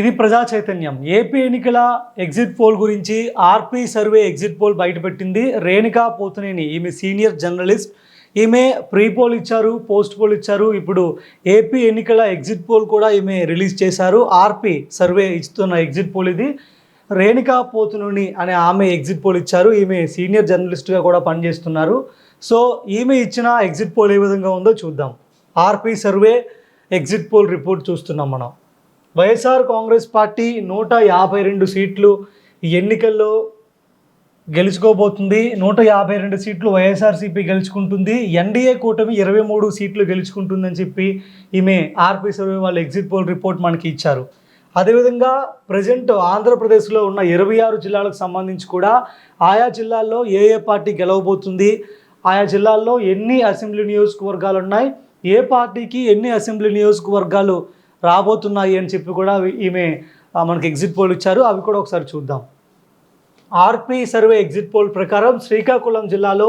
ఇది ప్రజా చైతన్యం. ఏపీ ఎన్నికల ఎగ్జిట్ పోల్ గురించి ఆర్పీ సర్వే ఎగ్జిట్ పోల్ బయటపెట్టింది. రేణుకా పోతునేని ఈమె సీనియర్ జర్నలిస్ట్. ఈమె ప్రీ పోల్ ఇచ్చారు పోస్ట్ పోల్ ఇచ్చారు. ఇప్పుడు ఏపీ ఎన్నికల ఎగ్జిట్ పోల్ కూడా ఈమె రిలీజ్ చేశారు. ఆర్పీ సర్వే ఇస్తున్న ఎగ్జిట్ పోల్ ఇది. రేణుకా పోతునుని అనే ఆమె ఎగ్జిట్ పోల్ ఇచ్చారు. ఈమె సీనియర్ జర్నలిస్ట్గా కూడా పనిచేస్తున్నారు. సో ఈమె ఇచ్చిన ఎగ్జిట్ పోల్ ఏ విధంగా ఉందో చూద్దాం. RP survey exit poll report చూస్తున్నాం మనం. వైఎస్ఆర్ కాంగ్రెస్ పార్టీ నూట యాభై రెండు సీట్లు ఈ ఎన్నికల్లో గెలుచుకోబోతుంది. నూట యాభై రెండు సీట్లు వైఎస్ఆర్సీపీ గెలుచుకుంటుంది. ఎన్డీఏ కూటమి ఇరవై మూడు సీట్లు గెలుచుకుంటుందని చెప్పి ఈమె ఆర్పీ సర్వే వాళ్ళ ఎగ్జిట్ పోల్ రిపోర్ట్ మనకి ఇచ్చారు. అదేవిధంగా ప్రజెంట్ ఆంధ్రప్రదేశ్లో ఉన్న ఇరవై ఆరు జిల్లాలకు సంబంధించి కూడా ఆయా జిల్లాల్లో ఏ ఏ పార్టీ గెలవబోతుంది? ఆయా జిల్లాల్లో ఎన్ని అసెంబ్లీ నియోజకవర్గాలు ఉన్నాయి? ఏ పార్టీకి ఎన్ని అసెంబ్లీ నియోజకవర్గాలు రాబోతున్నాయి అని చెప్పి కూడా ఈమె మనకి ఎగ్జిట్ పోల్ ఇచ్చారు. అవి కూడా ఒకసారి చూద్దాం. ఆర్పీ సర్వే ఎగ్జిట్ పోల్ ప్రకారం శ్రీకాకుళం జిల్లాలో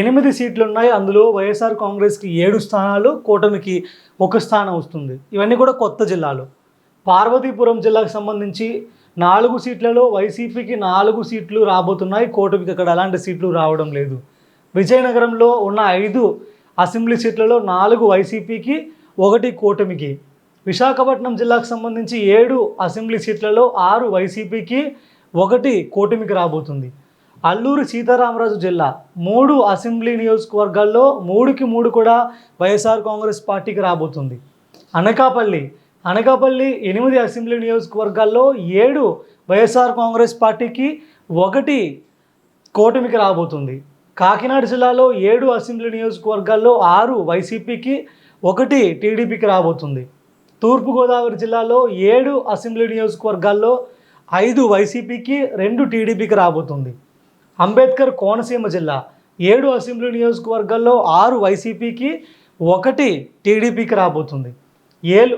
ఎనిమిది సీట్లు ఉన్నాయి. అందులో వైఎస్ఆర్ కాంగ్రెస్కి ఏడు స్థానాలు కూటమికి ఒక స్థానం వస్తుంది. ఇవన్నీ కూడా కొత్త జిల్లాలు. పార్వతీపురం జిల్లాకు సంబంధించి నాలుగు సీట్లలో వైసీపీకి నాలుగు సీట్లు రాబోతున్నాయి. కూటమికి అక్కడ అలాంటి సీట్లు రావడం లేదు. విజయనగరంలో ఉన్న ఐదు అసెంబ్లీ సీట్లలో నాలుగు వైసీపీకి ఒకటి కూటమికి. విశాఖపట్నం జిల్లాకు సంబంధించి ఏడు అసెంబ్లీ సీట్లలో ఆరు వైసీపీకి ఒకటి కూటమికి రాబోతుంది. అల్లూరు సీతారామరాజు జిల్లా మూడు అసెంబ్లీ నియోజకవర్గాల్లో మూడుకి మూడు కూడా వైఎస్ఆర్ కాంగ్రెస్ పార్టీకి రాబోతుంది. అనకాపల్లి అనకాపల్లి ఎనిమిది అసెంబ్లీ నియోజకవర్గాల్లో ఏడు వైఎస్ఆర్ కాంగ్రెస్ పార్టీకి ఒకటి కూటమికి రాబోతుంది. కాకినాడ జిల్లాలో ఏడు అసెంబ్లీ నియోజకవర్గాల్లో ఆరు వైసీపీకి ఒకటి టీడీపీకి రాబోతుంది. తూర్పుగోదావరి జిల్లాలో ఏడు అసెంబ్లీ నియోజకవర్గాల్లో ఐదు వైసీపీకి రెండు టీడీపీకి రాబోతుంది. అంబేద్కర్ కోనసీమ జిల్లా ఏడు అసెంబ్లీ నియోజకవర్గాల్లో ఆరు వైసీపీకి ఒకటి టీడీపీకి రాబోతుంది. ఏలు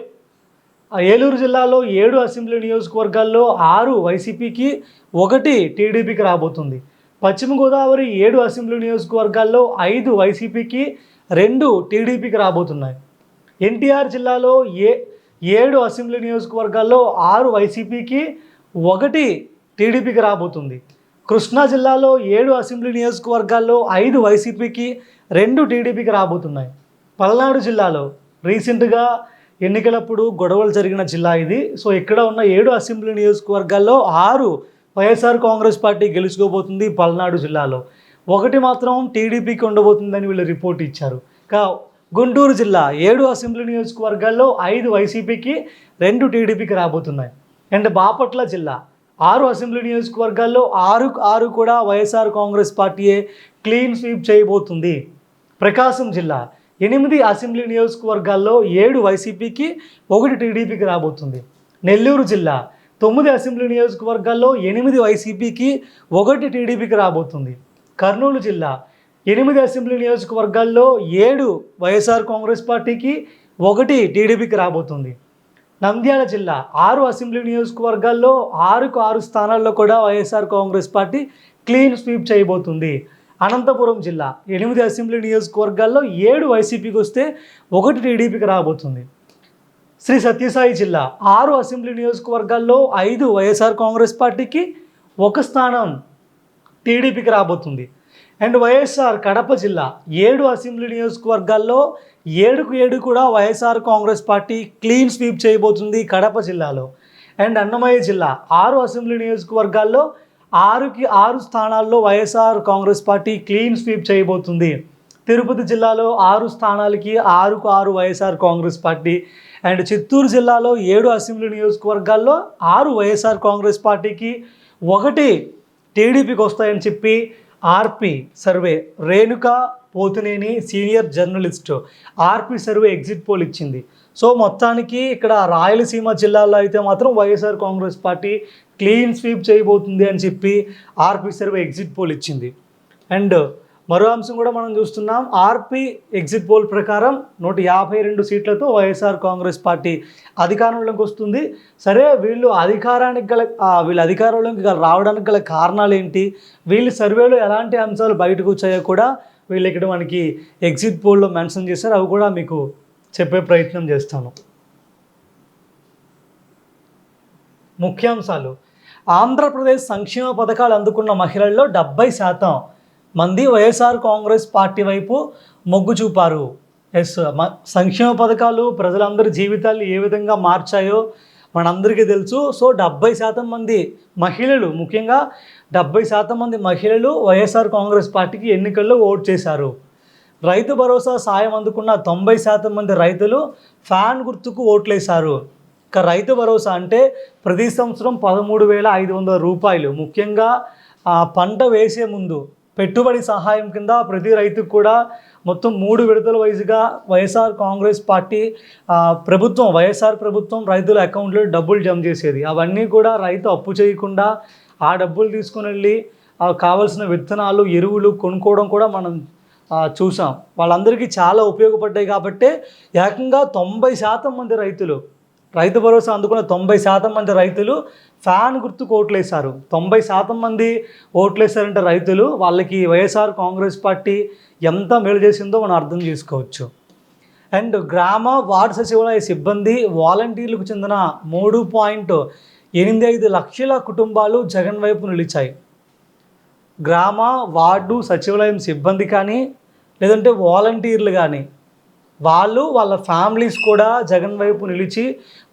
ఏలూరు జిల్లాలో ఏడు అసెంబ్లీ నియోజకవర్గాల్లో ఆరు వైసీపీకి ఒకటి టీడీపీకి రాబోతుంది. పశ్చిమ గోదావరి ఏడు అసెంబ్లీ నియోజకవర్గాల్లో ఐదు వైసీపీకి రెండు టీడీపీకి రాబోతున్నాయి. ఎన్టీఆర్ జిల్లాలో ఏ ఏడు అసెంబ్లీ నియోజకవర్గాల్లో ఆరు వైసీపీకి ఒకటి టీడీపీకి రాబోతుంది. కృష్ణా జిల్లాలో ఏడు అసెంబ్లీ నియోజకవర్గాల్లో ఐదు వైసీపీకి రెండు టీడీపీకి రాబోతున్నాయి. పల్నాడు జిల్లాలో రీసెంట్గా ఎన్నికలప్పుడు గొడవలు జరిగిన జిల్లా ఇది. సో ఇక్కడ ఉన్న ఏడు అసెంబ్లీ నియోజకవర్గాల్లో ఆరు వైఎస్ఆర్ కాంగ్రెస్ పార్టీ గెలుచుకోబోతుంది పల్నాడు జిల్లాలో. ఒకటి మాత్రం టీడీపీకి ఉండబోతుందని వీళ్ళు రిపోర్ట్ ఇచ్చారు. కా గుంటూరు జిల్లా ఏడు అసెంబ్లీ నియోజకవర్గాల్లో ఐదు వైసీపీకి రెండు టీడీపీకి రాబోతున్నాయి. అండ్ బాపట్ల జిల్లా ఆరు అసెంబ్లీ నియోజకవర్గాల్లో ఆరు ఆరు కూడా వైఎస్ఆర్ కాంగ్రెస్ పార్టీయే క్లీన్ స్వీప్ చేయబోతుంది. ప్రకాశం జిల్లా ఎనిమిది అసెంబ్లీ నియోజకవర్గాల్లో ఏడు వైసీపీకి ఒకటి టీడీపీకి రాబోతుంది. నెల్లూరు జిల్లా తొమ్మిది అసెంబ్లీ నియోజకవర్గాల్లో ఎనిమిది వైసీపీకి ఒకటి టీడీపీకి రాబోతుంది. కర్నూలు జిల్లా ఎనిమిది అసెంబ్లీ నియోజకవర్గాల్లో ఏడు వైఎస్ఆర్ కాంగ్రెస్ పార్టీకి ఒకటి టీడీపీకి రాబోతుంది. నంద్యాల జిల్లా ఆరు అసెంబ్లీ నియోజకవర్గాల్లో ఆరుకు ఆరు స్థానాల్లో కూడా YSR Congress party clean sweep చేయబోతుంది. అనంతపురం జిల్లా ఎనిమిది అసెంబ్లీ నియోజకవర్గాల్లో ఏడు వైసీపీకి వస్తే ఒకటి టీడీపీకి రాబోతుంది. శ్రీ సత్యసాయి జిల్లా ఆరు అసెంబ్లీ నియోజకవర్గాల్లో ఐదు వైఎస్ఆర్ కాంగ్రెస్ పార్టీకి ఒక స్థానం టీడీపీకి రాబోతుంది. అండ్ వైఎస్ఆర్ కడప జిల్లా ఏడు అసెంబ్లీ నియోజకవర్గాల్లో ఏడుకు ఏడు కూడా YSR Congress party clean sweep చేయబోతుంది కడప జిల్లాలో. అండ్ అన్నమయ్య జిల్లా ఆరు అసెంబ్లీ నియోజకవర్గాల్లో ఆరుకి ఆరు స్థానాల్లో YSR Congress party clean sweep చేయబోతుంది. తిరుపతి జిల్లాలో ఆరు స్థానాలకి ఆరుకు ఆరు YSR Congress party. And Chittoor జిల్లాలో ఏడు అసెంబ్లీ నియోజకవర్గాల్లో ఆరు వైఎస్ఆర్ కాంగ్రెస్ పార్టీకి ఒకటి టీడీపీకి వస్తాయని చెప్పి RP survey Renuka Potuneni senior journalist. RP survey exit poll ఇచ్చింది. సో మొత్తానికి ఇక్కడ రాయలసీమ జిల్లాలో అయితే మాత్రం YSR Congress party clean sweep చేయబోతుంది అని చెప్పి ఆర్పి సర్వే ఎగ్జిట్ పోల్ ఇచ్చింది. అండ్ మరో అంశం కూడా మనం చూస్తున్నాం. ఆర్పి ఎగ్జిట్ పోల్ ప్రకారం నూట యాభై రెండు సీట్లతో వైఎస్ఆర్ కాంగ్రెస్ పార్టీ అధికారంలోకి వస్తుంది. సరే వీళ్ళు అధికారానికి గల వీళ్ళు అధికారంలోకి గల- రావడానికి గల కారణాలు ఏంటి? వీళ్ళు సర్వేలో ఎలాంటి అంశాలు బయటకు వచ్చాయో కూడా వీళ్ళు ఇక్కడ మనకి ఎగ్జిట్ పోల్లో మెన్షన్ చేశారు. అవి కూడా మీకు చెప్పే ప్రయత్నం చేస్తాను. ముఖ్యాంశాలు. ఆంధ్రప్రదేశ్ సంక్షేమ పథకాలు అందుకున్న మహిళల్లో డెబ్బై శాతం మంది వైఎస్ఆర్ కాంగ్రెస్ పార్టీ వైపు మొగ్గు చూపారు. ఎస్ సంక్షేమ పథకాలు ప్రజలందరి జీవితాలు ఏ విధంగా మార్చాయో మనందరికీ తెలుసు. సో డెబ్బై శాతం మంది మహిళలు ముఖ్యంగా డెబ్బై శాతం మంది మహిళలు వైఎస్ఆర్ కాంగ్రెస్ పార్టీకి ఎన్నికల్లో ఓటు చేశారు. రైతు భరోసా సాయం అందుకున్న తొంభై శాతం మంది రైతులు ఫ్యాన్ గుర్తుకు ఓట్లేశారు. ఇక రైతు భరోసా అంటే ప్రతి సంవత్సరం పదమూడు వేల ఐదు వందల రూపాయలు. ముఖ్యంగా ఆ పంట వేసే ముందు పెట్టుబడి సహాయం కింద ప్రతి రైతుకు కూడా మొత్తం మూడు విడతల వైజుగా వైఎస్ఆర్ కాంగ్రెస్ పార్టీ ప్రభుత్వం వైఎస్ఆర్ ప్రభుత్వం రైతుల అకౌంట్లో డబ్బులు జమ చేసేది. అవన్నీ కూడా రైతు అప్పు చేయకుండా ఆ డబ్బులు తీసుకుని వెళ్ళి కావాల్సిన కావలసిన విత్తనాలు ఎరువులు కొనుక్కోవడం కూడా మనం చూసాం. వాళ్ళందరికీ చాలా ఉపయోగపడ్డాయి కాబట్టే ఏకంగా తొంభై శాతం మంది రైతులు రైతు భరోసా అందుకున్న తొంభై శాతం మంది రైతులు ఫ్యాన్ గుర్తుకు ఓట్లేశారు. తొంభై శాతం మంది ఓట్లేశారంటే రైతులు వాళ్ళకి వైఎస్ఆర్ కాంగ్రెస్ పార్టీ ఎంత మేలు చేసిందో మనం అర్థం చేసుకోవచ్చు. అండ్ గ్రామ వార్డు సచివాలయ సిబ్బంది వాలంటీర్లకు చెందిన మూడు పాయింట్ ఎనిమిది ఐదు లక్షల కుటుంబాలు జగన్ వైపు నిలిచాయి. గ్రామ వార్డు సచివాలయం సిబ్బంది కానీ లేదంటే వాలంటీర్లు కానీ వాళ్ళు వాళ్ళ ఫ్యామిలీస్ కూడా జగన్ వైపు నిలిచి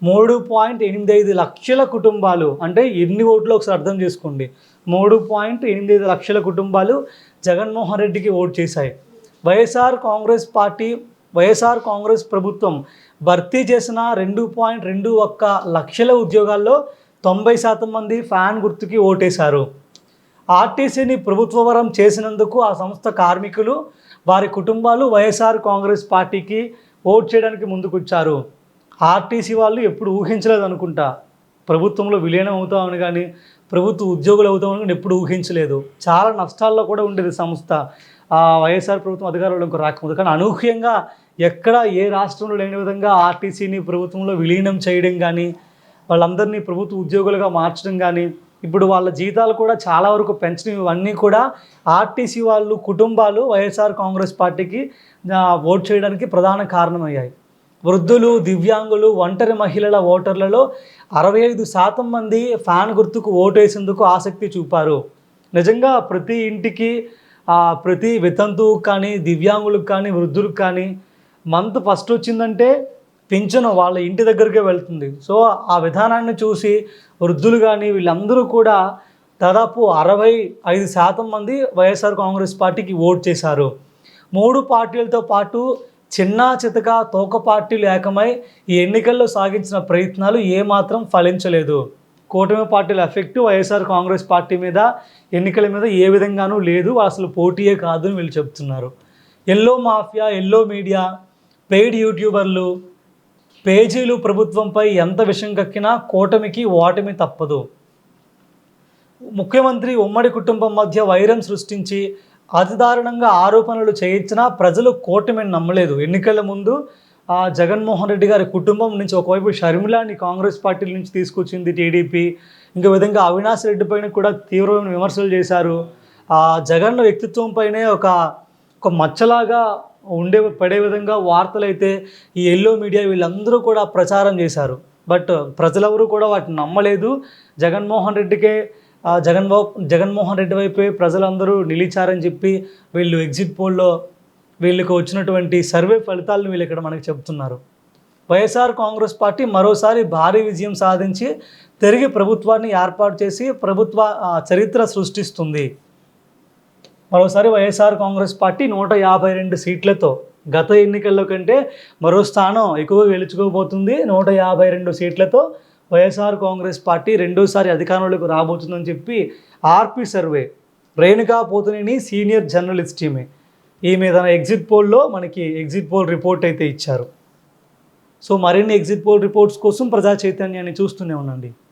మూడు పాయింట్ ఎనిమిది ఐదు లక్షల కుటుంబాలు అంటే ఎన్ని ఓట్లు ఒకసారి అర్థం చేసుకోండి. మూడు పాయింట్ ఎనిమిది ఐదు లక్షల కుటుంబాలు జగన్మోహన్ రెడ్డికి ఓటు చేశాయి. YSR Congress party YSR Congress ప్రభుత్వం భర్తీ చేసిన రెండు పాయింట్ రెండు ఒక్క లక్షల ఉద్యోగాల్లో తొంభై శాతం మంది ఫ్యాన్ గుర్తుకి ఓటేశారు. ఆర్టీసీని ప్రభుత్వవరం చేసినందుకు ఆ సంస్థ కార్మికులు వారి కుటుంబాలు వైఎస్ఆర్ కాంగ్రెస్ పార్టీకి ఓట్ చేయడానికి ముందుకొచ్చారు. ఆర్టీసీ వాళ్ళు ఎప్పుడు ఊహించలేదు అనుకుంటా. ప్రభుత్వంలో విలీనం అవుతామని కానీ ప్రభుత్వ ఉద్యోగులు అవుతామని కానీ ఎప్పుడు ఊహించలేదు. చాలా నష్టాల్లో కూడా ఉండేది సంస్థ. ఆ వైఎస్ఆర్ ప్రభుత్వం అధికారంలోకి రాకముందు. కానీ అనూహ్యంగా ఎక్కడ ఏ రాష్ట్రంలో లేని విధంగా ఆర్టీసీని ప్రభుత్వంలో విలీనం చేయడం కానీ వాళ్ళందరినీ ప్రభుత్వ ఉద్యోగులుగా మార్చడం కానీ ఇప్పుడు వాళ్ళ జీతాలు కూడా చాలా వరకు పెంచడం ఇవన్నీ కూడా ఆర్టీసీ వాళ్ళు కుటుంబాలు వైఎస్ఆర్ కాంగ్రెస్ పార్టీకి ఓట్ చేయడానికి ప్రధాన కారణమయ్యాయి. వృద్ధులు దివ్యాంగులు ఒంటరి మహిళల ఓటర్లలో అరవై ఐదు శాతం మంది ఫ్యాన్ గుర్తుకు ఓటేసేందుకు ఆసక్తి చూపారు. నిజంగా ప్రతి ఇంటికి ప్రతి వితంతువుకు కానీ దివ్యాంగులకు కానీ వృద్ధులకు కానీ మంత్ ఫస్ట్ వచ్చిందంటే పింఛను వాళ్ళ ఇంటి దగ్గరికే వెళ్తుంది. సో ఆ విధానాన్ని చూసి వృద్ధులు కానీ వీళ్ళందరూ కూడా దాదాపు అరవై ఐదు శాతం మంది వైఎస్ఆర్ కాంగ్రెస్ పార్టీకి ఓట్ చేశారు. మూడు పార్టీలతో పాటు చిన్న చితక తోక పార్టీలు ఏకమై ఈ ఎన్నికల్లో సాగించిన ప్రయత్నాలు ఏమాత్రం ఫలించలేదు. కూటమి పార్టీల ఎఫెక్ట్ వైఎస్ఆర్ కాంగ్రెస్ పార్టీ మీద ఎన్నికల మీద ఏ విధంగానూ లేదు అసలు పోటీయే కాదు అని వీళ్ళు చెప్తున్నారు. Yellow mafia yellow media paid యూట్యూబర్లు పేజీలు ప్రభుత్వంపై ఎంత విషం కక్కినా కూటమికి ఓటమి తప్పదు. ముఖ్యమంత్రి ఉమ్మడి కుటుంబం మధ్య వైరం సృష్టించి అతి దారుణంగా ఆరోపణలు చేయించినా ప్రజలు కూటమిని నమ్మలేదు. ఎన్నికల ముందు ఆ జగన్మోహన్ రెడ్డి గారి కుటుంబం నుంచి ఒకవైపు షర్మిలాని కాంగ్రెస్ పార్టీ నుంచి తీసుకొచ్చింది టీడీపీ ఇంకో విధంగా అవినాష్ రెడ్డి పైన కూడా తీవ్రమైన విమర్శలు చేశారు. ఆ జగన్ వ్యక్తిత్వం పైనే ఒక ఒక మచ్చలాగా ఉండే పడే విధంగా వార్తలు అయితే ఈ ఎల్లో మీడియా వీళ్ళందరూ కూడా ప్రచారం చేశారు. బట్ ప్రజలెవరూ కూడా వాటిని నమ్మలేదు. జగన్మోహన్ రెడ్డికే జగన్ జగన్మో జగన్మోహన్ రెడ్డి వైపే ప్రజలందరూ నిలిచారని చెప్పి వీళ్ళు ఎగ్జిట్ పోల్లో వీళ్ళకి వచ్చినటువంటి సర్వే ఫలితాలను వీళ్ళు ఇక్కడ మనకి చెప్తున్నారు వైఎస్ఆర్ కాంగ్రెస్ పార్టీ మరోసారి భారీ విజయం సాధించి తిరిగి ప్రభుత్వాన్ని ఏర్పాటు చేసి ప్రభుత్వ చరిత్ర సృష్టిస్తుంది. మరోసారి వైఎస్ఆర్ కాంగ్రెస్ పార్టీ నూట యాభై రెండు సీట్లతో గత ఎన్నికల్లో కంటే మరో స్థానం ఎక్కువ గెలుచుకోబోతుంది. నూట యాభై రెండు సీట్లతో వైఎస్ఆర్ కాంగ్రెస్ పార్టీ రెండోసారి అధికారంలోకి రాబోతుందని చెప్పి RP survey Renuka Potuneni senior journalist ఈమె ఈమె తన ఎగ్జిట్ పోల్లో మనకి ఎగ్జిట్ పోల్ రిపోర్ట్ అయితే ఇచ్చారు. సో మరిన్ని ఎగ్జిట్ పోల్ రిపోర్ట్స్ కోసం ప్రజా చైతన్యాన్ని చూస్తూనే ఉండండి.